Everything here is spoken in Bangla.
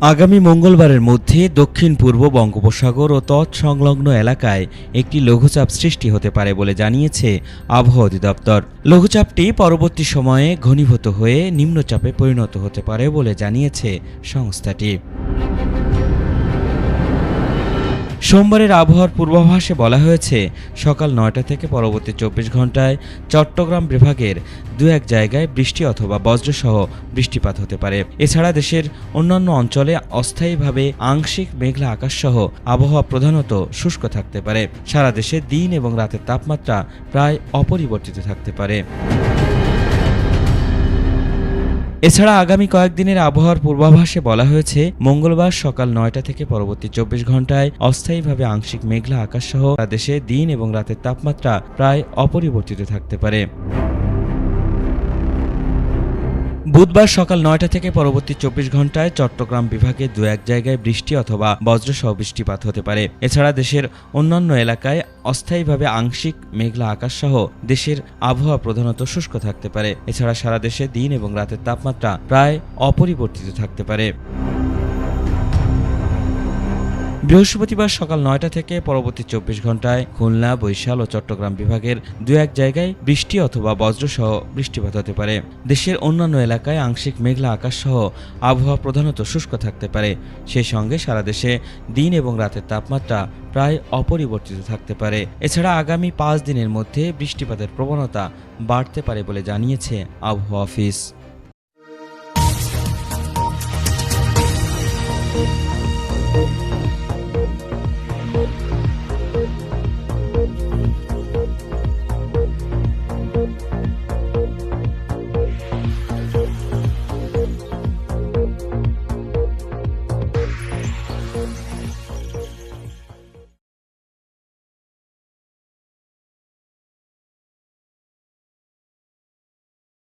আগামী মঙ্গলবারের মধ্যে দক্ষিণ পূর্ব বঙ্গোপসাগর ও তৎসংলগ্ন এলাকায় একটি লঘুচাপ সৃষ্টি হতে পারে বলে জানিয়েছে আবহাওয়া অধিদপ্তর। লঘুচাপটি পরবর্তী সময়ে ঘনীভূত হয়ে নিম্নচাপে পরিণত হতে পারে বলে জানিয়েছে সংস্থাটি। সোমবারের আবহাওয়ার পূর্বাভাসে বলা হয়েছে, সকাল নয়টা থেকে পরবর্তী চব্বিশ ঘন্টায় চট্টগ্রাম বিভাগের দু এক জায়গায় বৃষ্টি অথবা বজ্রসহ বৃষ্টিপাত হতে পারে। এছাড়া দেশের অন্যান্য অঞ্চলে অস্থায়ীভাবে আংশিক মেঘলা আকাশসহ আবহাওয়া প্রধানত শুষ্ক থাকতে পারে। সারা দেশে দিন এবং রাতের তাপমাত্রা প্রায় অপরিবর্তিত থাকতে পারে। এছাড়া আগামী কয়েকদিনের আবহাওয়ার পূর্বাভাসে বলা হয়েছে, মঙ্গলবার সকাল নয়টা থেকে পরবর্তী চব্বিশ ঘন্টায় অস্থায়ীভাবে আংশিক মেঘলা আকাশ সহ দেশে দিন এবং রাতের তাপমাত্রা প্রায় অপরিবর্তিত থাকতে পারে। বুধবার সকাল নয়টা থেকে পরবর্তী চব্বিশ ঘন্টায় চট্টগ্রাম বিভাগে দু এক জায়গায় বৃষ্টি অথবা বজ্রসহ বৃষ্টিপাত হতে পারে। এছাড়া দেশের অন্যান্য এলাকায় অস্থায়ীভাবে আংশিক মেঘলা আকাশ সহ দেশের আবহাওয়া প্রধানত শুষ্ক থাকতে পারে। এছাড়া সারা দেশে দিন এবং রাতের তাপমাত্রা প্রায় অপরিবর্তিত থাকতে পারে। বৃহস্পতিবার সকাল নয়টা থেকে পরবর্তী চব্বিশ ঘন্টায় খুলনা, বরিশাল ও চট্টগ্রাম বিভাগের দু এক জায়গায় বৃষ্টি অথবা বজ্রসহ বৃষ্টিপাত হতে পারে। দেশের অন্যান্য এলাকায় আংশিক মেঘলা আকাশ সহ আবহাওয়া প্রধানত শুষ্ক থাকতে পারে। সেই সঙ্গে সারা দেশে দিন এবং রাতের তাপমাত্রা প্রায় অপরিবর্তিত থাকতে পারে। এছাড়া আগামী পাঁচ দিনের মধ্যে বৃষ্টিপাতের প্রবণতা বাড়তে পারে বলে জানিয়েছে আবহাওয়া অফিস।